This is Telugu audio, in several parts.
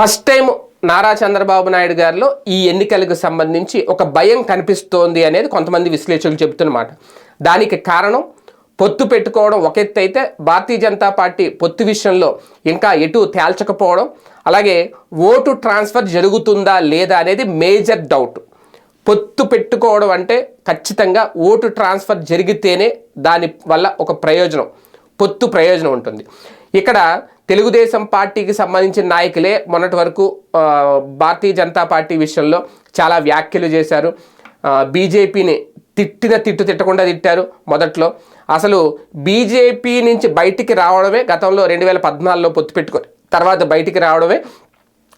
ఫస్ట్ టైం నారా చంద్రబాబు నాయుడు గారిలో ఈ ఎన్నికలకు సంబంధించి ఒక భయం కనిపిస్తోంది అనేది కొంతమంది విశ్లేషకులు చెబుతున్నమాట. దానికి కారణం పొత్తు పెట్టుకోవడం ఒక ఎత్తు అయితే భారతీయ జనతా పార్టీ పొత్తు విషయంలో ఇంకా ఎటు తేల్చకపోవడం అలాగే ఓటు ట్రాన్స్ఫర్ జరుగుతుందా లేదా అనేది మేజర్ డౌట్. పొత్తు పెట్టుకోవడం అంటే ఖచ్చితంగా ఓటు ట్రాన్స్ఫర్ జరిగితేనే దాని వల్ల ఒక ప్రయోజనం పొత్తు ప్రయోజనం ఉంటుంది. ఇక్కడ తెలుగుదేశం పార్టీకి సంబంధించిన నాయకులే మొన్నటి వరకు భారతీయ జనతా పార్టీ విషయంలో చాలా వ్యాఖ్యలు చేశారు. బీజేపీని తిట్టిన తిట్టు తిట్టకుండా తిట్టారు మొదట్లో. అసలు బీజేపీ నుంచి బయటికి రావడమే గతంలో రెండు వేల పద్నాలుగులో పొత్తు పెట్టుకొని తర్వాత బయటికి రావడమే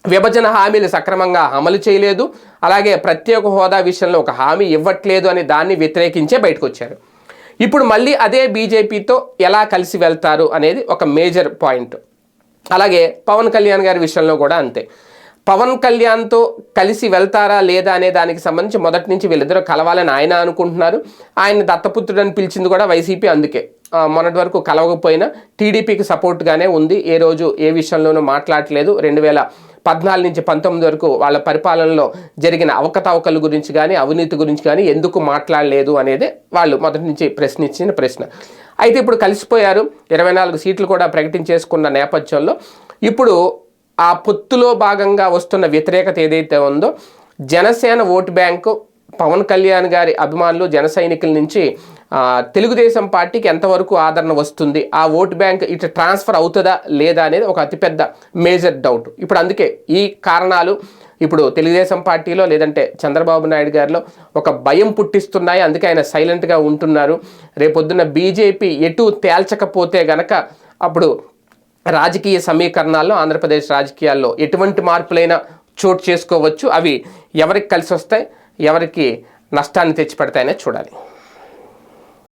విభజన హామీలు సక్రమంగా అమలు చేయలేదు. అలాగే ప్రత్యేక హోదా విషయంలో ఒక హామీ ఇవ్వట్లేదు అని దాన్ని వ్యతిరేకించే బయటకు వచ్చారు. ఇప్పుడు మళ్ళీ అదే బీజేపీతో ఎలా కలిసి వెళ్తారు అనేది ఒక మేజర్ పాయింట్. అలాగే పవన్ కళ్యాణ్ గారి విషయంలో కూడా అంతే. పవన్ కళ్యాణ్తో కలిసి వెళ్తారా లేదా అనే దానికి సంబంధించి మొదటి నుంచి వీళ్ళిద్దరూ కలవాలని ఆయన అనుకుంటున్నారు. ఆయన దత్తపుత్రుడని పిలిచింది కూడా వైసీపీ అందుకే. మొన్నటి వరకు కలవకపోయినా టీడీపీకి సపోర్ట్గానే ఉంది. ఏ రోజు ఏ విషయంలోనూ మాట్లాడలేదు. రెండు వేల పద్నాలుగు నుంచి పంతొమ్మిది వరకు వాళ్ళ పరిపాలనలో జరిగిన అవకతవకల గురించి కానీ అవినీతి గురించి కానీ ఎందుకు మాట్లాడలేదు అనేది వాళ్ళు మొదటి నుంచి ప్రశ్నించిన ప్రశ్న. అయితే ఇప్పుడు కలిసిపోయారు. ఇరవై నాలుగు సీట్లు కూడా ప్రకటించేసుకున్న నేపథ్యంలో ఇప్పుడు ఆ పొత్తులో భాగంగా వస్తున్న వ్యతిరేకత ఏదైతే ఉందో జనసేన ఓటు బ్యాంకు పవన్ కళ్యాణ్ గారి అభిమానులు జన సైనికుల నుంచి తెలుగుదేశం పార్టీకి ఎంతవరకు ఆదరణ వస్తుంది? ఆ ఓటు బ్యాంక్ ఇటు ట్రాన్స్ఫర్ అవుతుందా లేదా అనేది ఒక అతిపెద్ద మేజర్ డౌట్. ఇప్పుడు అందుకే ఈ కారణాలు ఇప్పుడు తెలుగుదేశం పార్టీలో లేదంటే చంద్రబాబు నాయుడు గారిలో ఒక భయం పుట్టిస్తున్నాయి. అందుకే ఆయన సైలెంట్గా ఉంటున్నారు. రేపొద్దున బీజేపీ ఎటు తేల్చకపోతే గనక అప్పుడు రాజకీయ సమీకరణాల్లో ఆంధ్రప్రదేశ్ రాజకీయాల్లో ఎటువంటి మార్పులైనా చోటు చేసుకోవచ్చు. అవి ఎవరికి కలిసి వస్తాయి ఎవరికి నష్టాన్ని తెచ్చిపెడతాయనే చూడాలి.